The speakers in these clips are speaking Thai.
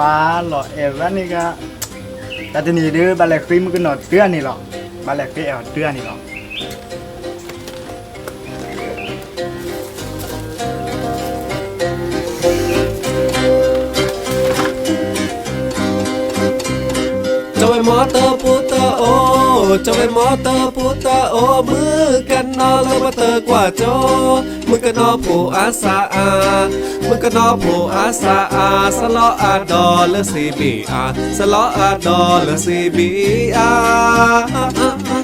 ฟ้าหล่อเอวแล้วนี่ก็แต่ทีนี้ดื้อบาเล็กฟรีมันก็หนอ cho về mó ô mưa cần nó lơ mà tơ quả cho mưa cần nó phù á xa à mưa phù á xa à sa lo à đò lơ si bì à sa lo à đò lơ si bì à, à, à, à.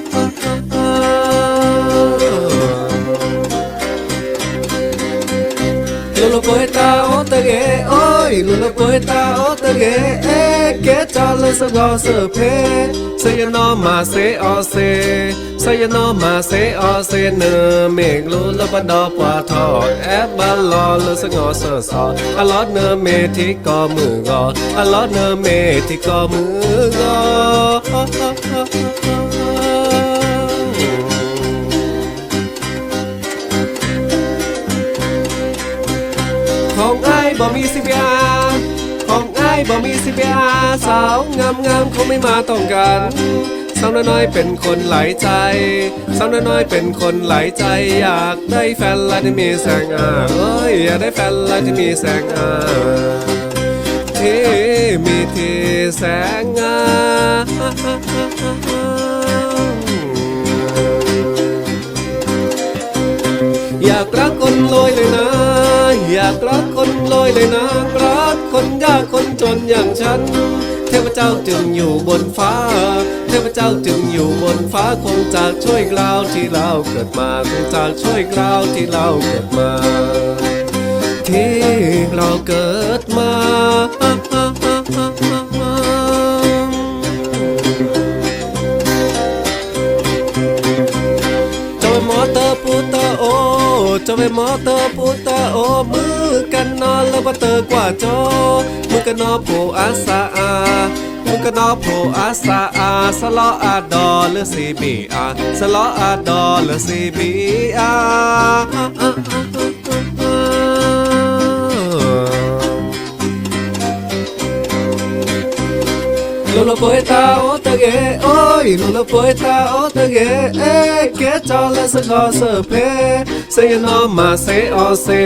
Lolo poeta. E ke cha le sa go sa pe Sa ya no ma se o se Sa ya no ma se o se ne me lula ba do pa tho e ba lo le sa go sa sa a lo ne me ti ko mu go a lo ne me ti ko mu go ของไอ้ายบ่มีสิบยาของไอ้าย บ่มีสิบยาสาวงามงามๆคงไม่มาต้องกันสาวน้อยเป็นคนหลายใจสาวน้อยเป็นคนหลายใจ อยากได้แฟนละที่มีแสงอาเอ้ยอยากได้แฟนละที่มีแสงอาที่มีที่แสงอาอยากรักคนรวยเลยนะ อยากรักคนรวยเลยนะ คนจนอย่างฉัน เทพเจ้าจึงอยู่บนฟ้า เทพเจ้าจึงอยู่บนฟ้าคงจากช่วยเราที่เราเกิดมาคงจากช่วยเราที่เราเกิดมา ที่เราเกิดมา จะไปมอเตอร์ปูเตอร์โอมือกันนอนแล้วมาเตอร์กว่าโจมือกันนอผู้อาสาอามือกันนอผู้อาสาอาสลออาดอหรือซีบีอาสลออาดอหรือซีบีอา Lula poeta o te ge oi Lula poeta o te ge e ke cho le sa go sa pe say ya no ma say o se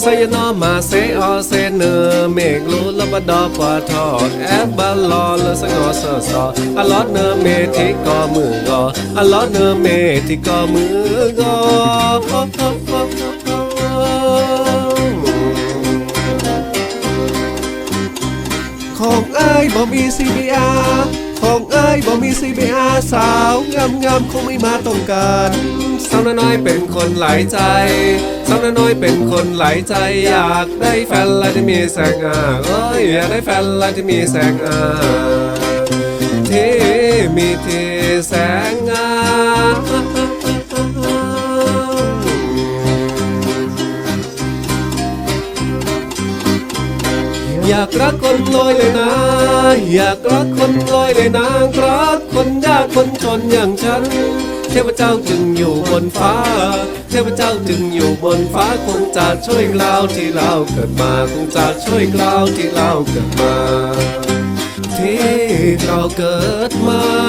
say ya no ma say o se ne me lula ba do pa tho e ba lo le sa go sa so a lo ne me ti ko mu go a lo ne me ti ko mu go ของเอ้ยบ่มี CBR ของเอ้ยบ่มี CBR สาวงามงามๆคงไม่มาต้องการสาวน้อยๆเป็นคนหลายใจสาวน้อยๆเป็นคนหลายใจอยากได้แฟนและที่มีแสงอ่าเอ้ยอยากได้แฟนและที่มีแสงอ่าที่มีที่แสง อาอยากรักคนรวยเลยนะ อยากรักคนรวยเลยนะรักคนยากคนจนอย่างฉัน เทพเจ้าจึงอยู่บนฟ้า เทพเจ้าจึงอยู่บนฟ้าคงจะช่วยเราที่เราเกิดมาคงจะช่วยเราที่เราเกิดมา ที่เราเกิดมา